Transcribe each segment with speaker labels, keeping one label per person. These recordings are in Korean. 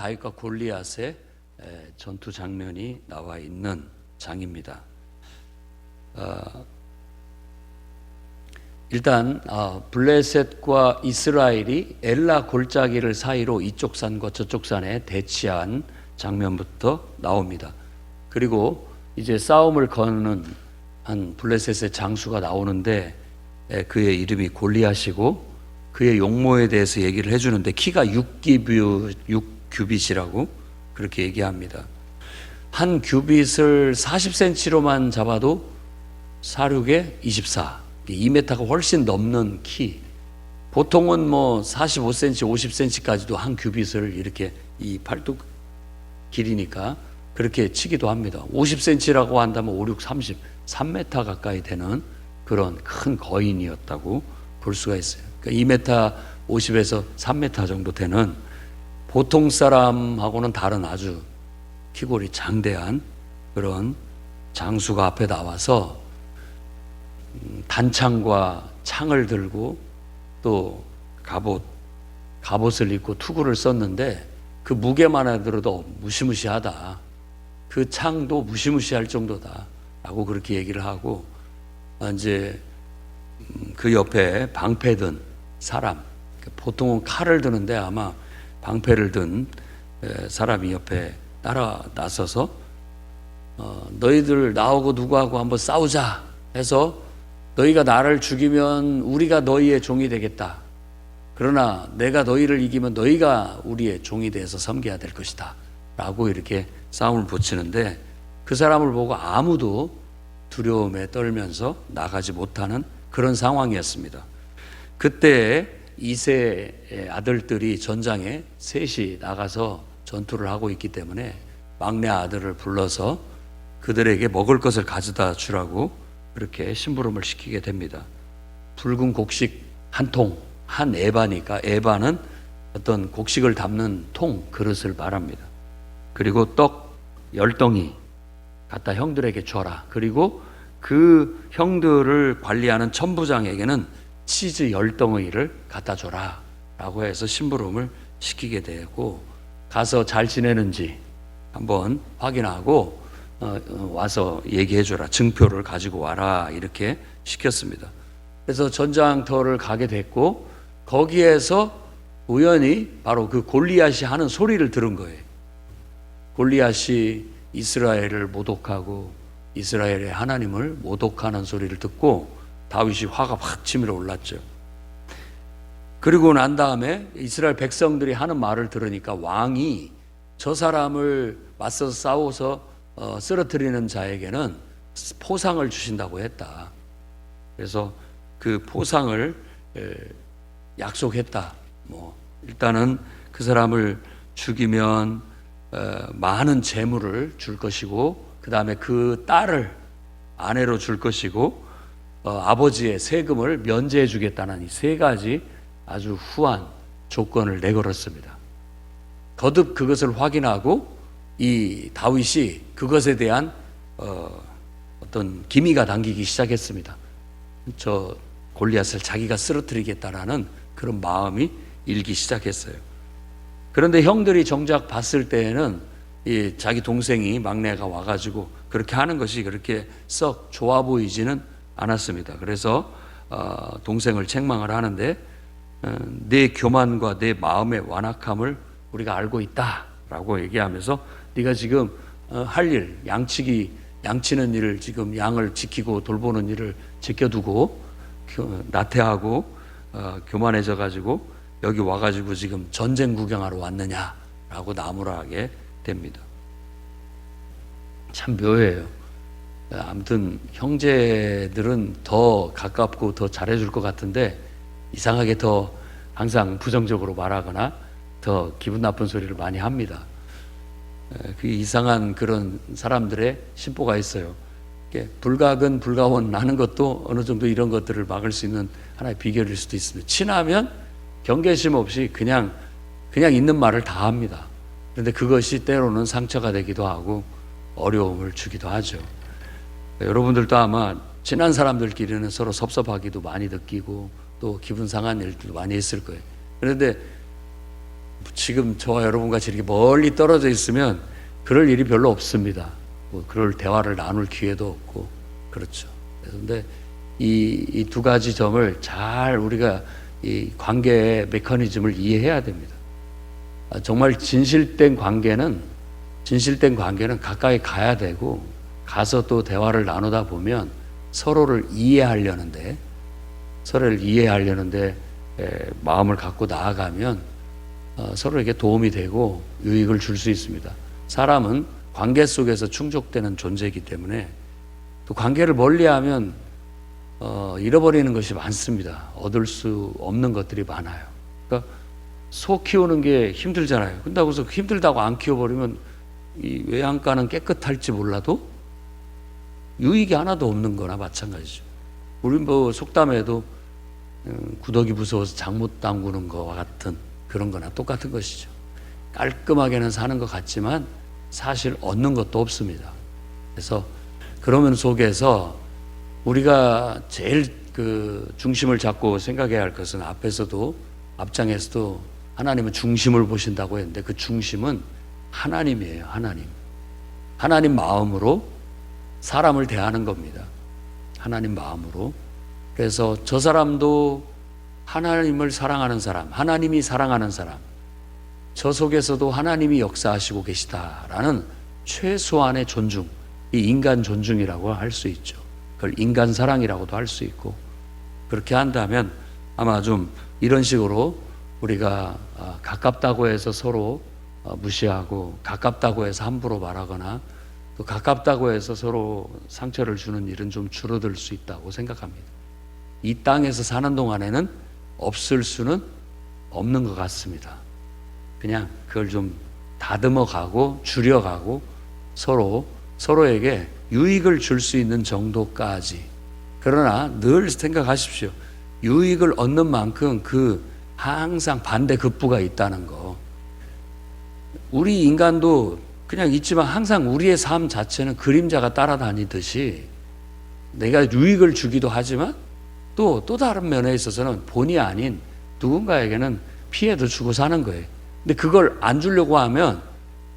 Speaker 1: 다윗과 골리앗의 에, 전투 장면이 나와 있는 장입니다. 어, 일단 어, 블레셋과 이스라엘이 엘라 골짜기를 사이로 이쪽 산과 저쪽 산에 대치한 장면부터 나옵니다. 그리고 이제 싸움을 거는 한 블레셋의 장수가 나오는데 에, 그의 이름이 골리앗이고 그의 용모에 대해서 얘기를 해주는데 키가 6기뷰 6 규빗이라고 그렇게 얘기합니다. 한 규빗을 40cm로만 잡아도 사륙에 24, 2m가 훨씬 넘는 키. 보통은 뭐 45cm, 50cm까지도 한 규빗을 이렇게 이 팔뚝 길이니까 그렇게 치기도 합니다. 50cm라고 한다면 5, 6, 30, 3m 가까이 되는 그런 큰 거인이었다고 볼 수가 있어요. 그러니까 2m 50에서 3m 정도 되는 보통 사람하고는 다른 아주 키골이 장대한 그런 장수가 앞에 나와서 음, 단창과 창을 들고 또 갑옷 갑옷을 입고 투구를 썼는데 그 무게만 들어도 무시무시하다. 그 창도 무시무시할 정도다라고 그렇게 얘기를 하고 아, 이제 음, 그 옆에 방패 든 사람 보통은 칼을 드는데 아마 방패를 든 에, 사람이 옆에 따라 나서서 어, 너희들 나오고 누구하고 한번 싸우자 해서 너희가 나를 죽이면 우리가 너희의 종이 되겠다. 그러나 내가 너희를 이기면 너희가 우리의 종이 돼서 섬겨야 될 것이다. 라고 이렇게 싸움을 붙이는데 그 사람을 보고 아무도 두려움에 떨면서 나가지 못하는 그런 상황이었습니다. 그때 이세의 아들들이 전장에 셋이 나가서 전투를 하고 있기 때문에 막내 아들을 불러서 그들에게 먹을 것을 가져다 주라고 그렇게 심부름을 시키게 됩니다. 붉은 곡식 한 통, 한 에바니까 에바는 어떤 곡식을 담는 통, 그릇을 말합니다. 그리고 떡 열덩이 갖다 형들에게 줘라. 그리고 그 형들을 관리하는 천부장에게는 치즈 열덩이를 갖다 줘라. 라고 해서 심부름을 시키게 되고 가서 잘 지내는지 한번 확인하고 어, 어, 와서 얘기해 줘라. 증표를 가지고 와라. 이렇게 시켰습니다. 그래서 전장터를 가게 됐고 거기에서 우연히 바로 그 골리앗이 하는 소리를 들은 거예요. 골리앗이 이스라엘을 모독하고 이스라엘의 하나님을 모독하는 소리를 듣고 다윗이 화가 확 치밀어 올랐죠. 그리고 난 다음에 이스라엘 백성들이 하는 말을 들으니까 왕이 저 사람을 맞서서 싸워서 어, 쓰러뜨리는 자에게는 포상을 주신다고 했다. 그래서 그 포상을 에, 약속했다. 뭐 일단은 그 사람을 죽이면 어, 많은 재물을 줄 것이고 그 다음에 그 딸을 아내로 줄 것이고 어, 아버지의 세금을 면제해 주겠다는 이 세 가지 아주 후한 조건을 내걸었습니다. 거듭 그것을 확인하고 이 다윗이 그것에 대한 어, 어떤 기미가 당기기 시작했습니다. 저 골리앗을 자기가 쓰러뜨리겠다라는 그런 마음이 일기 시작했어요. 그런데 형들이 정작 봤을 때에는 이 자기 동생이 막내가 와가지고 그렇게 하는 것이 그렇게 썩 좋아 보이지는 않았습니다. 그래서 어, 동생을 책망을 하는데 어, 내 교만과 내 마음의 완악함을 우리가 알고 있다라고 얘기하면서 네가 지금 어, 할 일, 양치기, 양치는 일을 지금 양을 지키고 돌보는 일을 제껴두고 나태하고 어, 교만해져 가지고 여기 와 가지고 지금 전쟁 구경하러 왔느냐라고 나무라하게 됩니다. 참 묘해요. 아무튼 형제들은 더 가깝고 더 잘해줄 것 같은데 이상하게 더 항상 부정적으로 말하거나 더 기분 나쁜 소리를 많이 합니다. 그 이상한 그런 사람들의 심보가 있어요. 불각은 불가원 나는 것도 어느 정도 이런 것들을 막을 수 있는 하나의 비결일 수도 있습니다. 친하면 경계심 없이 그냥 그냥 있는 말을 다 합니다. 그런데 그것이 때로는 상처가 되기도 하고 어려움을 주기도 하죠. 여러분들도 아마 친한 사람들끼리는 서로 섭섭하기도 많이 느끼고 또 기분 상한 일도 많이 있을 거예요. 그런데 지금 저와 여러분과 이렇게 멀리 떨어져 있으면 그럴 일이 별로 없습니다. 뭐 그럴 대화를 나눌 기회도 없고 그렇죠. 그런데 이이두 가지 점을 잘 우리가 이 관계의 메커니즘을 이해해야 됩니다. 아, 정말 진실된 관계는 진실된 관계는 가까이 가야 되고 가서 또 대화를 나누다 보면 서로를 이해하려는데 서로를 이해하려는데 에, 마음을 갖고 나아가면 어, 서로에게 도움이 되고 유익을 줄 수 있습니다. 사람은 관계 속에서 충족되는 존재이기 때문에 또 관계를 멀리하면 어, 잃어버리는 것이 많습니다. 얻을 수 없는 것들이 많아요. 그러니까 소 키우는 게 힘들잖아요. 근다고 해서 힘들다고 안 키워버리면 이 외양간은 깨끗할지 몰라도 유익이 하나도 없는 거나 마찬가지죠. 우리 뭐 속담에도 음, 구더기 무서워서 장못 담그는 거와 같은 그런 거나 똑같은 것이죠. 깔끔하게는 사는 것 같지만 사실 얻는 것도 없습니다. 그래서 그러면 속에서 우리가 제일 그 중심을 잡고 생각해야 할 것은 앞에서도 앞장에서도 하나님은 중심을 보신다고 했는데 그 중심은 하나님이에요. 하나님. 하나님 마음으로 사람을 대하는 겁니다. 하나님 마음으로. 그래서 저 사람도 하나님을 사랑하는 사람, 하나님이 사랑하는 사람, 저 속에서도 하나님이 역사하시고 계시다라는 최소한의 존중, 이 인간 존중이라고 할 수 있죠. 그걸 인간 사랑이라고도 할 수 있고, 그렇게 한다면 아마 좀 이런 식으로 우리가 아, 가깝다고 해서 서로 어, 무시하고, 가깝다고 해서 함부로 말하거나, 또 가깝다고 해서 서로 상처를 주는 일은 좀 줄어들 수 있다고 생각합니다. 이 땅에서 사는 동안에는 없을 수는 없는 것 같습니다. 그냥 그걸 좀 다듬어 가고 줄여가고 서로 서로에게 유익을 줄 수 있는 정도까지. 그러나 늘 생각하십시오. 유익을 얻는 만큼 그 항상 반대 급부가 있다는 거. 우리 인간도 그냥 있지만 항상 우리의 삶 자체는 그림자가 따라다니듯이 내가 유익을 주기도 하지만 또, 또 다른 면에 있어서는 본의 아닌 누군가에게는 피해도 주고 사는 거예요. 근데 그걸 안 주려고 하면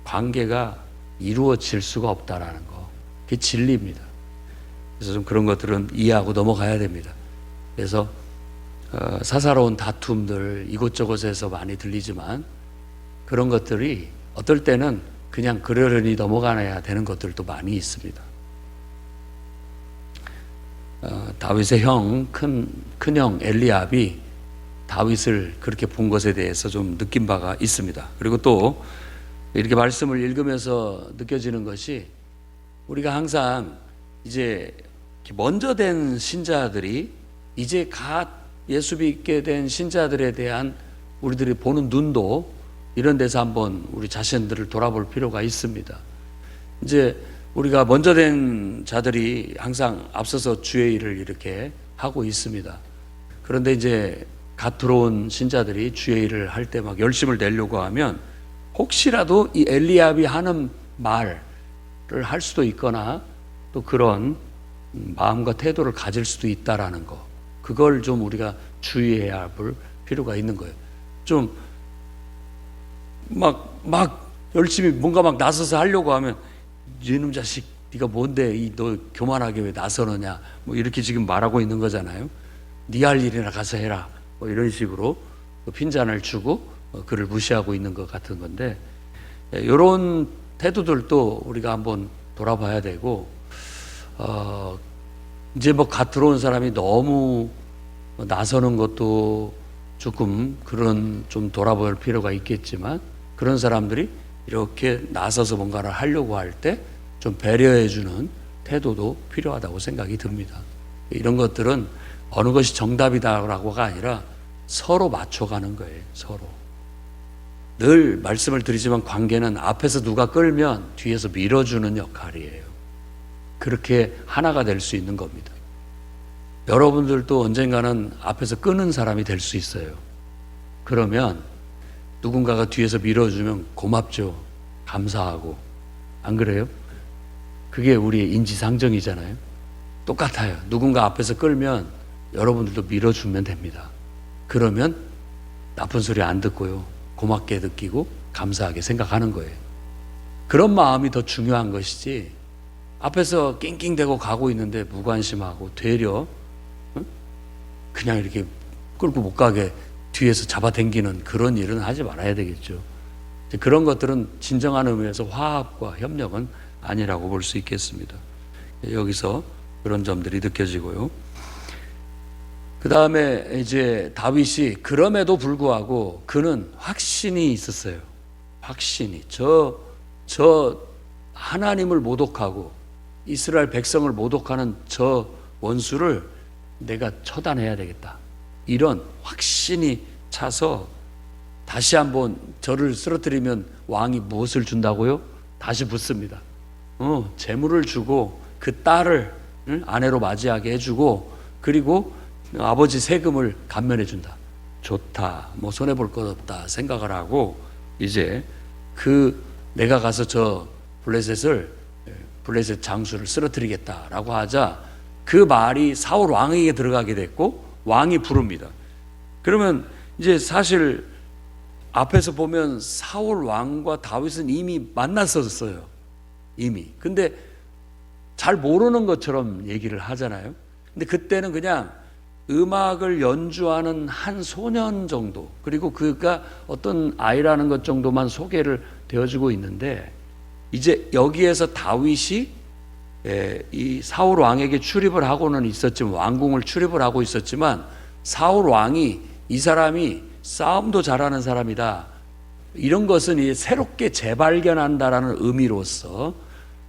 Speaker 1: 관계가 이루어질 수가 없다라는 거. 그게 진리입니다. 그래서 좀 그런 것들은 이해하고 넘어가야 됩니다. 그래서 어, 사사로운 다툼들 이곳저곳에서 많이 들리지만 그런 것들이 어떨 때는 그냥 그러려니 넘어가야 되는 것들도 많이 있습니다. 어, 다윗의 형, 큰, 큰형 엘리압이 다윗을 그렇게 본 것에 대해서 좀 느낀 바가 있습니다. 그리고 또 이렇게 말씀을 읽으면서 느껴지는 것이 우리가 항상 이제 먼저 된 신자들이 이제 갓 예수 믿게 된 신자들에 대한 우리들이 보는 눈도 이런 데서 한번 우리 자신들을 돌아볼 필요가 있습니다. 이제 우리가 먼저 된 자들이 항상 앞서서 주의 일을 이렇게 하고 있습니다. 그런데 이제 갓 들어온 신자들이 주의 일을 할 때 막 열심을 내려고 하면 혹시라도 이 엘리압이 하는 말을 할 수도 있거나 또 그런 마음과 태도를 가질 수도 있다라는 거. 그걸 좀 우리가 주의해야 할 필요가 있는 거예요. 좀 막, 막 열심히 뭔가 막 나서서 하려고 하면 이놈 자식 네가 뭔데? 이 너 교만하게 왜 나서느냐? 뭐 이렇게 지금 말하고 있는 거잖아요. 네 할 일이나 가서 해라. 뭐 이런 식으로 그 핀잔을 주고 어, 그를 무시하고 있는 것 같은 건데 이런 태도들도 우리가 한번 돌아봐야 되고 어 이제 뭐갓 들어온 사람이 너무 나서는 것도 조금 그런 좀 돌아볼 필요가 있겠지만 그런 사람들이 이렇게 나서서 뭔가를 하려고 할 때 좀 배려해 주는 태도도 필요하다고 생각이 듭니다. 이런 것들은 어느 것이 정답이다라고가 아니라 서로 맞춰가는 거예요. 서로. 늘 말씀을 드리지만 관계는 앞에서 누가 끌면 뒤에서 밀어주는 역할이에요. 그렇게 하나가 될 수 있는 겁니다. 여러분들도 언젠가는 앞에서 끄는 사람이 될 수 있어요. 그러면 누군가가 뒤에서 밀어주면 고맙죠. 감사하고. 안 그래요? 그게 우리의 인지상정이잖아요. 똑같아요. 누군가 앞에서 끌면 여러분들도 밀어주면 됩니다. 그러면 나쁜 소리 안 듣고요. 고맙게 느끼고 감사하게 생각하는 거예요. 그런 마음이 더 중요한 것이지 앞에서 낑낑대고 가고 있는데 무관심하고 되려 응? 그냥 이렇게 끌고 못 가게 뒤에서 잡아당기는 그런 일은 하지 말아야 되겠죠. 그런 것들은 진정한 의미에서 화합과 협력은 아니라고 볼 수 있겠습니다. 여기서 그런 점들이 느껴지고요. 그 다음에 이제 다윗이 그럼에도 불구하고 그는 확신이 있었어요. 확신이. 저, 저 하나님을 모독하고 이스라엘 백성을 모독하는 저 원수를 내가 처단해야 되겠다. 이런 확신이 차서 다시 한번 저를 쓰러뜨리면 왕이 무엇을 준다고요? 다시 붙습니다. 어, 재물을 주고 그 딸을 응? 아내로 맞이하게 해주고 그리고 아버지 세금을 감면해 준다. 좋다. 뭐 손해 볼 것 없다 생각을 하고 이제 그 내가 가서 저 블레셋을 블레셋 장수를 쓰러뜨리겠다라고 하자 그 말이 사울 왕에게 들어가게 됐고 왕이 부릅니다. 그러면 이제 사실 앞에서 보면 사울 왕과 다윗은 이미 만났었어요. 이미. 근데 잘 모르는 것처럼 얘기를 하잖아요. 근데 그때는 그냥 음악을 연주하는 한 소년 정도 그리고 그가 어떤 아이라는 것 정도만 소개를 되어주고 있는데 이제 여기에서 다윗이 에, 이 사울 왕에게 출입을 하고는 있었지만 왕궁을 출입을 하고 있었지만 사울 왕이 이 사람이 싸움도 잘하는 사람이다 이런 것은 새롭게 재발견한다라는 의미로서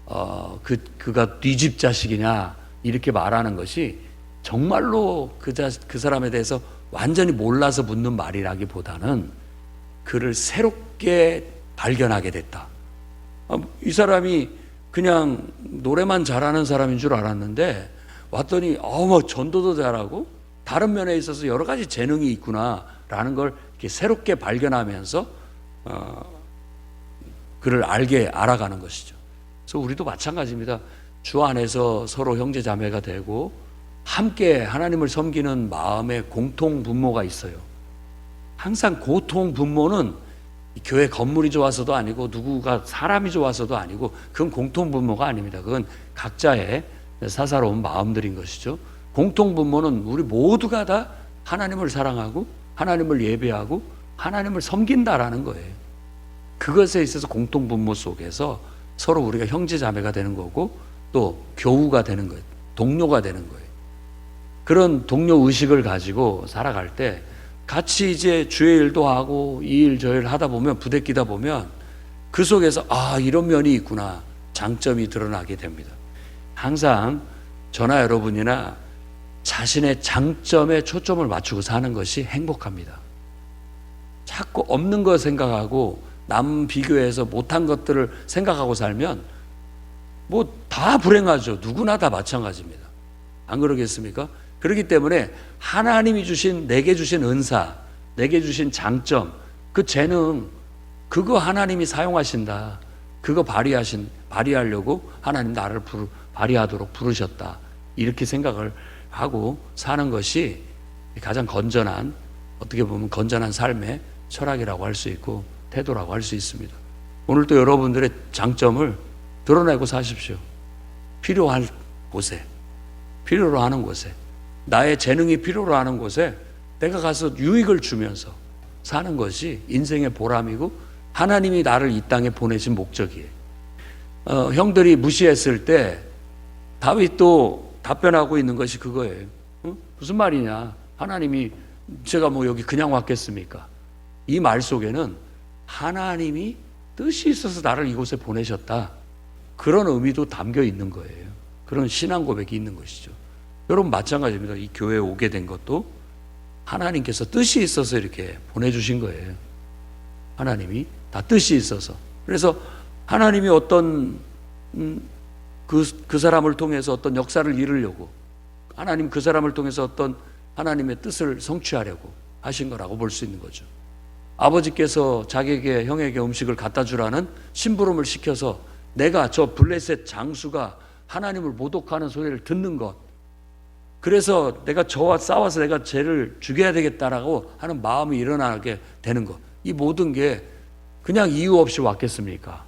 Speaker 1: 어, 그 그가 뒤집 자식이냐 이렇게 말하는 것이 정말로 그, 자, 그 사람에 대해서 완전히 몰라서 묻는 말이라기보다는 그를 새롭게 발견하게 됐다. 아, 이 사람이 그냥 노래만 잘하는 사람인 줄 알았는데 왔더니 어머 전도도 잘하고 다른 면에 있어서 여러 가지 재능이 있구나라는 걸 새롭게 발견하면서 어, 그를 알게 알아가는 것이죠. 그래서 우리도 마찬가지입니다. 주 안에서 서로 형제 자매가 되고 함께 하나님을 섬기는 마음의 공통 분모가 있어요. 항상 고통 분모는 교회 건물이 좋아서도 아니고 누구가 사람이 좋아서도 아니고 그건 공통 분모가 아닙니다. 그건 각자의 사사로운 마음들인 것이죠. 공통 분모는 우리 모두가 다 하나님을 사랑하고 하나님을 예배하고 하나님을 섬긴다라는 거예요. 그것에 있어서 공통 분모 속에서 서로 우리가 형제 자매가 되는 거고 또 교우가 되는 거예요. 동료가 되는 거예요. 그런 동료 의식을 가지고 살아갈 때 같이 이제 주의 일도 하고 이 일 저 일 하다 보면 부대끼다 보면 그 속에서 아 이런 면이 있구나 장점이 드러나게 됩니다. 항상 저나 여러분이나 자신의 장점에 초점을 맞추고 사는 것이 행복합니다. 자꾸 없는 거 생각하고 남 비교해서 못한 것들을 생각하고 살면 뭐 다 불행하죠. 누구나 다 마찬가지입니다. 안 그러겠습니까? 그렇기 때문에 하나님이 주신 내게 주신 은사, 내게 주신 장점, 그 재능 그거 하나님이 사용하신다. 그거 발휘하신 발휘하려고 하나님 나를 부르, 발휘하도록 부르셨다. 이렇게 생각을 하고 사는 것이 가장 건전한 어떻게 보면 건전한 삶의 철학이라고 할 수 있고 태도라고 할 수 있습니다. 오늘 또 여러분들의 장점을 드러내고 사십시오. 필요할 곳에, 필요로 하는 곳에, 나의 재능이 필요로 하는 곳에 내가 가서 유익을 주면서 사는 것이 인생의 보람이고 하나님이 나를 이 땅에 보내신 목적이에요. 어, 형들이 무시했을 때 다윗도 답변하고 있는 것이 그거예요. 어? 무슨 말이냐? 하나님이 제가 뭐 여기 그냥 왔겠습니까? 이 말 속에는 하나님이 뜻이 있어서 나를 이곳에 보내셨다. 그런 의미도 담겨 있는 거예요. 그런 신앙 고백이 있는 것이죠. 여러분 마찬가지입니다. 이 교회에 오게 된 것도 하나님께서 뜻이 있어서 이렇게 보내주신 거예요. 하나님이 다 뜻이 있어서. 그래서 하나님이 어떤 음, 그, 그 사람을 통해서 어떤 역사를 이루려고 하나님 그 사람을 통해서 어떤 하나님의 뜻을 성취하려고 하신 거라고 볼 수 있는 거죠. 아버지께서 자기에게 형에게 음식을 갖다 주라는 심부름을 시켜서 내가 저 블레셋 장수가 하나님을 모독하는 소리를 듣는 것 그래서 내가 저와 싸워서 내가 쟤를 죽여야 되겠다라고 하는 마음이 일어나게 되는 것. 이 모든 게 그냥 이유 없이 왔겠습니까?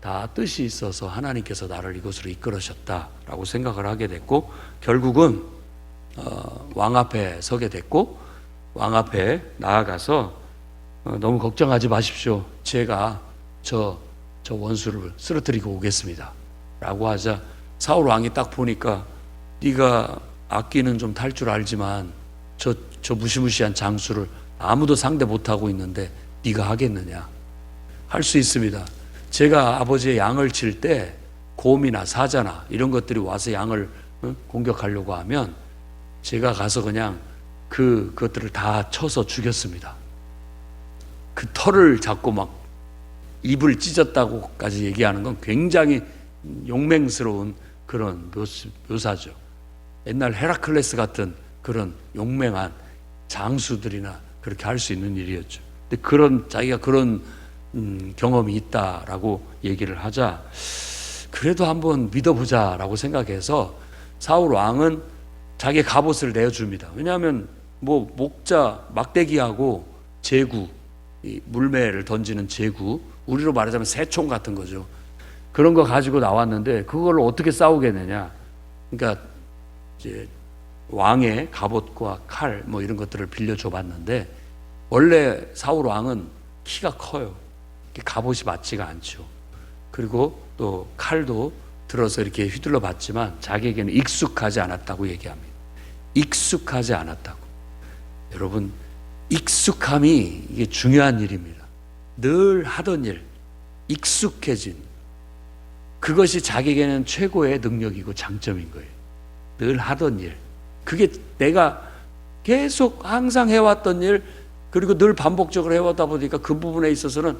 Speaker 1: 다 뜻이 있어서 하나님께서 나를 이곳으로 이끌으셨다라고 생각을 하게 됐고 결국은 어, 왕 앞에 서게 됐고 왕 앞에 나아가서 어, 너무 걱정하지 마십시오. 제가 저, 저 원수를 쓰러뜨리고 오겠습니다. 라고 하자 사울 왕이 딱 보니까 네가 악기는 좀 탈 줄 알지만 저, 저 무시무시한 장수를 아무도 상대 못하고 있는데 네가 하겠느냐? 할 수 있습니다. 제가 아버지의 양을 칠 때 곰이나 사자나 이런 것들이 와서 양을 어, 공격하려고 하면 제가 가서 그냥 그 그것들을 다 쳐서 죽였습니다. 그 털을 잡고 막 입을 찢었다고까지 얘기하는 건 굉장히 용맹스러운 그런 묘사죠. 옛날 헤라클레스 같은 그런 용맹한 장수들이나 그렇게 할 수 있는 일이었죠. 근데 그런 자기가 그런 음, 경험이 있다라고 얘기를 하자 그래도 한번 믿어보자라고 생각해서 사울 왕은 자기 갑옷을 내어줍니다. 왜냐하면 뭐 목자 막대기하고 제구 이 물매를 던지는 제구 우리로 말하자면 새총 같은 거죠. 그런 거 가지고 나왔는데 그걸 어떻게 싸우겠느냐? 그러니까 이제 왕의 갑옷과 칼 뭐 이런 것들을 빌려 줘 봤는데 원래 사울 왕은 키가 커요. 갑옷이 맞지가 않죠. 그리고 또 칼도 들어서 이렇게 휘둘러 봤지만 자기에게는 익숙하지 않았다고 얘기합니다. 익숙하지 않았다고. 여러분 익숙함이 이게 중요한 일입니다. 늘 하던 일, 익숙해진 그것이 자기에게는 최고의 능력이고 장점인 거예요. 늘 하던 일. 그게 내가 계속 항상 해왔던 일, 그리고 늘 반복적으로 해왔다 보니까 그 부분에 있어서는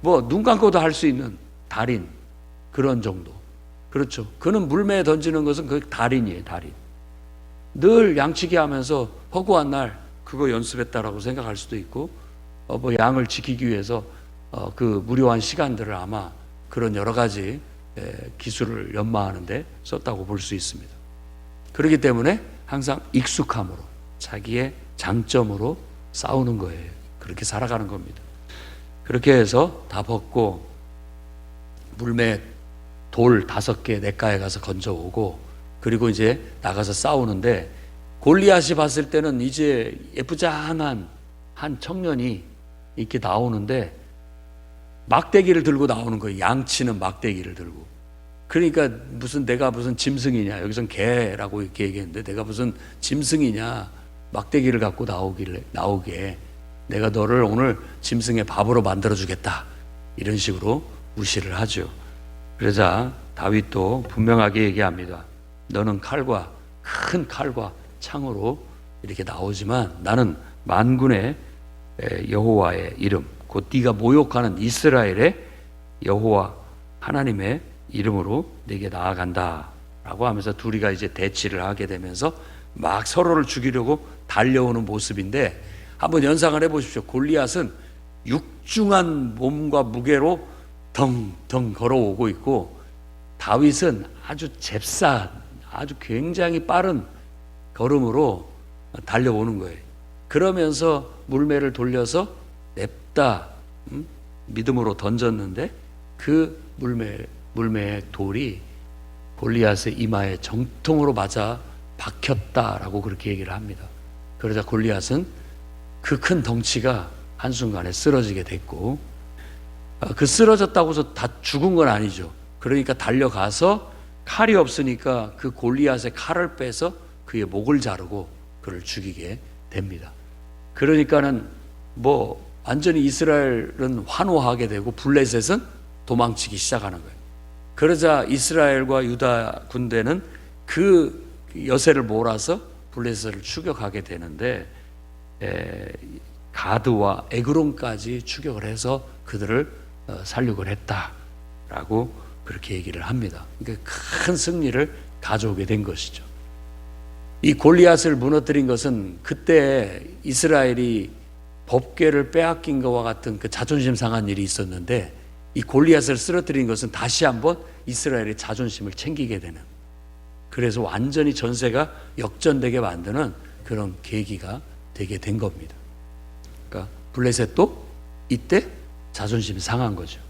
Speaker 1: 뭐 눈 감고도 할 수 있는 달인 그런 정도. 그렇죠. 그는 물매에 던지는 것은 그 달인이에요, 달인. 늘 양치기 하면서 허구한 날 그거 연습했다라고 생각할 수도 있고, 어, 뭐 양을 지키기 위해서 어, 그 무료한 시간들을 아마 그런 여러 가지 에, 기술을 연마하는데 썼다고 볼 수 있습니다. 그렇기 때문에 항상 익숙함으로 자기의 장점으로 싸우는 거예요. 그렇게 살아가는 겁니다. 그렇게 해서 다 벗고 물매 돌 다섯 개 냇가에 가서 건져오고 그리고 이제 나가서 싸우는데 골리앗이 봤을 때는 이제 예쁘장한 한 청년이 이렇게 나오는데 막대기를 들고 나오는 거예요. 양치는 막대기를 들고. 그러니까 무슨 내가 무슨 짐승이냐 여기선 개라고 이렇게 얘기했는데 내가 무슨 짐승이냐 막대기를 갖고 나오길래 나오게 내가 너를 오늘 짐승의 밥으로 만들어 주겠다 이런 식으로 무시를 하죠. 그러자 다윗도 분명하게 얘기합니다. 너는 칼과 큰 칼과 창으로 이렇게 나오지만 나는 만군의 에, 여호와의 이름 곧 네가 모욕하는 이스라엘의 여호와 하나님의 이름으로 내게 나아간다 라고 하면서 둘이가 이제 대치를 하게 되면서 막 서로를 죽이려고 달려오는 모습인데 한번 연상을 해보십시오. 골리앗은 육중한 몸과 무게로 덩덩 걸어오고 있고 다윗은 아주 잽싸 아주 굉장히 빠른 걸음으로 달려오는 거예요. 그러면서 물매를 돌려서 냅다 음? 믿음으로 던졌는데 그 물매 물매의 돌이 골리앗의 이마에 정통으로 맞아 박혔다라고 그렇게 얘기를 합니다. 그러자 골리앗은 그 큰 덩치가 한순간에 쓰러지게 됐고 아, 그 쓰러졌다고 해서 다 죽은 건 아니죠. 그러니까 달려가서 칼이 없으니까 그 골리앗의 칼을 빼서 그의 목을 자르고 그를 죽이게 됩니다. 그러니까는 뭐 완전히 이스라엘은 환호하게 되고 블레셋은 도망치기 시작하는 거예요. 그러자 이스라엘과 유다 군대는 그 여세를 몰아서 블레셋을 추격하게 되는데 에, 가드와 에그론까지 추격을 해서 그들을 어, 살육을 했다라고 그렇게 얘기를 합니다. 그러니까 큰 승리를 가져오게 된 것이죠. 이 골리앗을 무너뜨린 것은 그때 이스라엘이 법궤를 빼앗긴 것과 같은 그 자존심 상한 일이 있었는데 이 골리앗을 쓰러뜨린 것은 다시 한번 이스라엘의 자존심을 챙기게 되는 그래서 완전히 전세가 역전되게 만드는 그런 계기가 되게 된 겁니다. 그러니까 블레셋도 이때 자존심이 상한 거죠.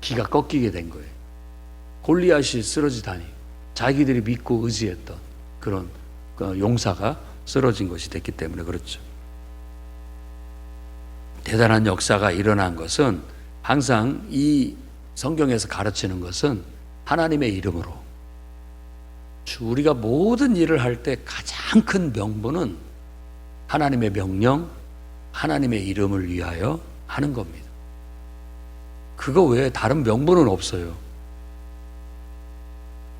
Speaker 1: 기가 꺾이게 된 거예요. 골리앗이 쓰러지다니 자기들이 믿고 의지했던 그런 그 용사가 쓰러진 것이 됐기 때문에 그렇죠. 대단한 역사가 일어난 것은 항상 이 성경에서 가르치는 것은 하나님의 이름으로 주 우리가 모든 일을 할 때 가장 큰 명분은 하나님의 명령, 하나님의 이름을 위하여 하는 겁니다. 그거 외에 다른 명분은 없어요.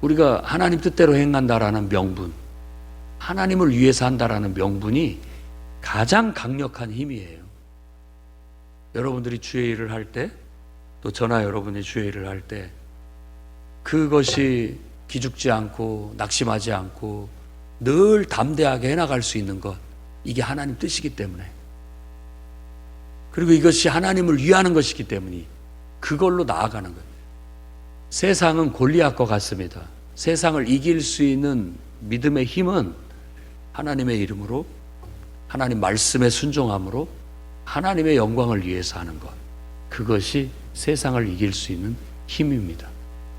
Speaker 1: 우리가 하나님 뜻대로 행한다라는 명분, 하나님을 위해서 한다라는 명분이 가장 강력한 힘이에요. 여러분들이 주의 일을 할 때, 또 저나 여러분이 주의 일을 할 때, 그것이 기죽지 않고 낙심하지 않고 늘 담대하게 해나갈 수 있는 것, 이게 하나님 뜻이기 때문에. 그리고 이것이 하나님을 위하는 것이기 때문에 그걸로 나아가는 거예요. 세상은 골리앗과 같습니다. 세상을 이길 수 있는 믿음의 힘은 하나님의 이름으로 하나님 말씀에 순종함으로 하나님의 영광을 위해서 하는 것. 그것이 세상을 이길 수 있는 힘입니다.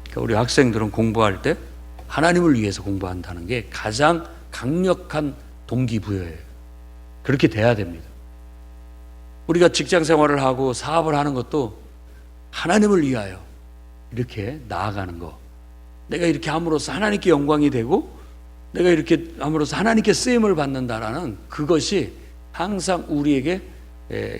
Speaker 1: 그러니까 우리 학생들은 공부할 때 하나님을 위해서 공부한다는 게 가장 강력한 동기부여예요. 그렇게 돼야 됩니다. 우리가 직장 생활을 하고 사업을 하는 것도 하나님을 위하여 이렇게 나아가는 거. 내가 이렇게 함으로써 하나님께 영광이 되고 내가 이렇게 함으로써 하나님께 쓰임을 받는다라는 그것이 항상 우리에게 에,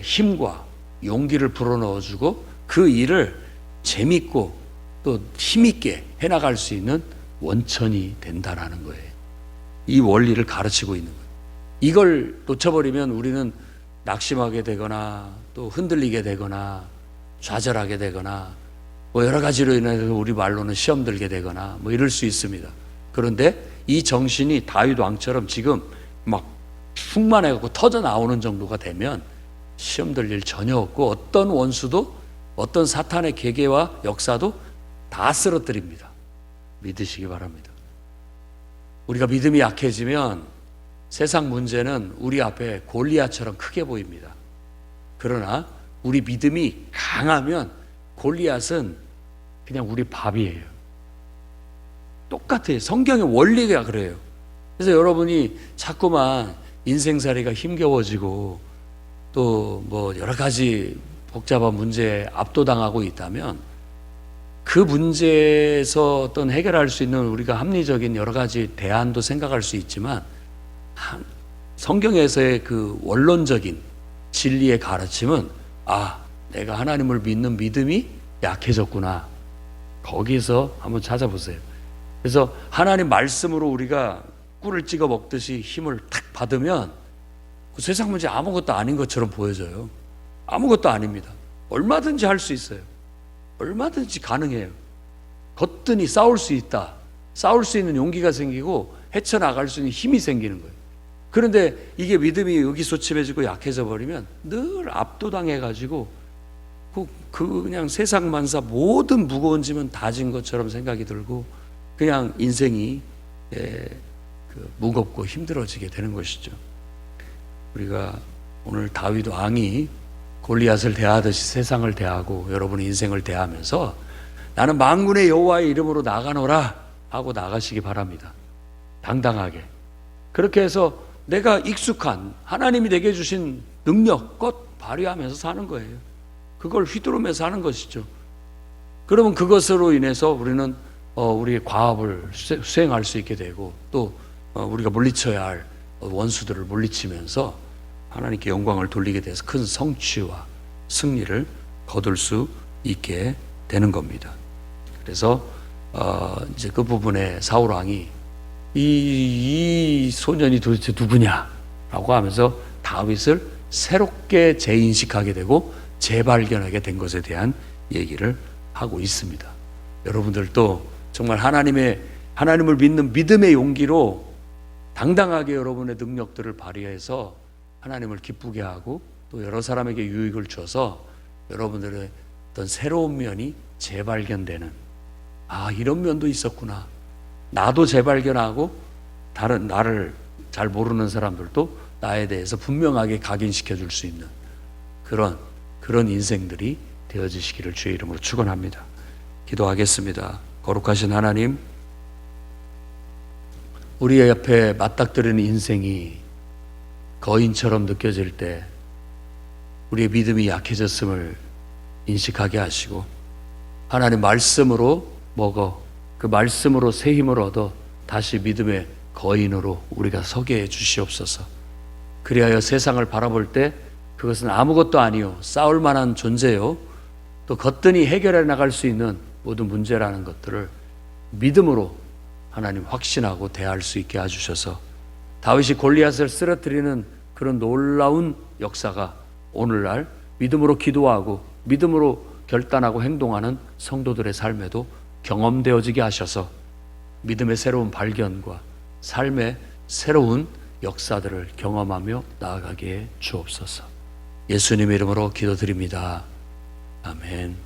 Speaker 1: 힘과 용기를 불어넣어 주고 그 일을 재밌고 또 힘있게 해나갈 수 있는 원천이 된다라는 거예요. 이 원리를 가르치고 있는 거예요. 이걸 놓쳐버리면 우리는 낙심하게 되거나 또 흔들리게 되거나 좌절하게 되거나 뭐 여러 가지로 인해서 우리 말로는 시험 들게 되거나 뭐 이럴 수 있습니다. 그런데 이 정신이 다윗 왕처럼 지금 막 충만해갖고 터져 나오는 정도가 되면 시험 들 일 전혀 없고 어떤 원수도 어떤 사탄의 계계와 역사도 다 쓰러뜨립니다. 믿으시기 바랍니다. 우리가 믿음이 약해지면 세상 문제는 우리 앞에 골리앗처럼 크게 보입니다. 그러나 우리 믿음이 강하면 골리앗은 그냥 우리 밥이에요. 똑같아요. 성경의 원리가 그래요. 그래서 여러분이 자꾸만 인생살이가 힘겨워지고 또 뭐 여러 가지 복잡한 문제에 압도당하고 있다면 그 문제에서 어떤 해결할 수 있는 우리가 합리적인 여러 가지 대안도 생각할 수 있지만 한- 성경에서의 그 원론적인 진리의 가르침은 아, 내가 하나님을 믿는 믿음이 약해졌구나. 거기서 한번 찾아보세요. 그래서 하나님 말씀으로 우리가 꿀을 찍어 먹듯이 힘을 탁 받으면 그 세상 문제 아무것도 아닌 것처럼 보여져요. 아무것도 아닙니다. 얼마든지 할 수 있어요. 얼마든지 가능해요. 거뜬히 싸울 수 있다. 싸울 수 있는 용기가 생기고 헤쳐나갈 수 있는 힘이 생기는 거예요. 그런데 이게 믿음이 의기소침해지고 약해져 버리면 늘 압도당해가지고 그, 그 그냥 세상 만사 모든 무거운 짐은 다진 것처럼 생각이 들고 그냥 인생이 예, 그 무겁고 힘들어지게 되는 것이죠. 우리가 오늘 다윗 왕이 골리앗을 대하듯이 세상을 대하고 여러분의 인생을 대하면서 나는 만군의 여호와의 이름으로 나가노라 하고 나가시기 바랍니다. 당당하게. 그렇게 해서 내가 익숙한 하나님이 내게 주신 능력껏 발휘하면서 사는 거예요. 그걸 휘두르면서 하는 것이죠. 그러면 그것으로 인해서 우리는 어, 우리의 과업을 수- 수행할 수 있게 되고 또 어, 우리가 물리쳐야 할 원수들을 물리치면서 하나님께 영광을 돌리게 돼서 큰 성취와 승리를 거둘 수 있게 되는 겁니다. 그래서 어, 이제 그 부분에 사울 왕이 이, 이 소년이 도대체 누구냐라고 하면서 다윗을 새롭게 재인식하게 되고 재발견하게 된 것에 대한 얘기를 하고 있습니다. 여러분들도 정말 하나님의 하나님을 믿는 믿음의 용기로 당당하게 여러분의 능력들을 발휘해서 하나님을 기쁘게 하고 또 여러 사람에게 유익을 줘서 여러분들의 어떤 새로운 면이 재발견되는 아 이런 면도 있었구나 나도 재발견하고 다른 나를 잘 모르는 사람들도 나에 대해서 분명하게 각인시켜 줄 수 있는 그런 그런 인생들이 되어지시기를 주의 이름으로 축원합니다. 기도하겠습니다. 거룩하신 하나님, 우리의 옆에 맞닥뜨리는 인생이 거인처럼 느껴질 때 우리의 믿음이 약해졌음을 인식하게 하시고 하나님 말씀으로 먹어 그 말씀으로 새 힘을 얻어 다시 믿음의 거인으로 우리가 서게 해 주시옵소서. 그리하여 세상을 바라볼 때 그것은 아무것도 아니요 싸울 만한 존재요 또 거뜬히 해결해 나갈 수 있는 모든 문제라는 것들을 믿음으로 하나님 확신하고 대할 수 있게 해주셔서 다윗이 골리앗을 쓰러뜨리는 그런 놀라운 역사가 오늘날 믿음으로 기도하고 믿음으로 결단하고 행동하는 성도들의 삶에도 경험되어지게 하셔서 믿음의 새로운 발견과 삶의 새로운 역사들을 경험하며 나아가게 해 주옵소서. 예수님 이름으로 기도드립니다. 아멘.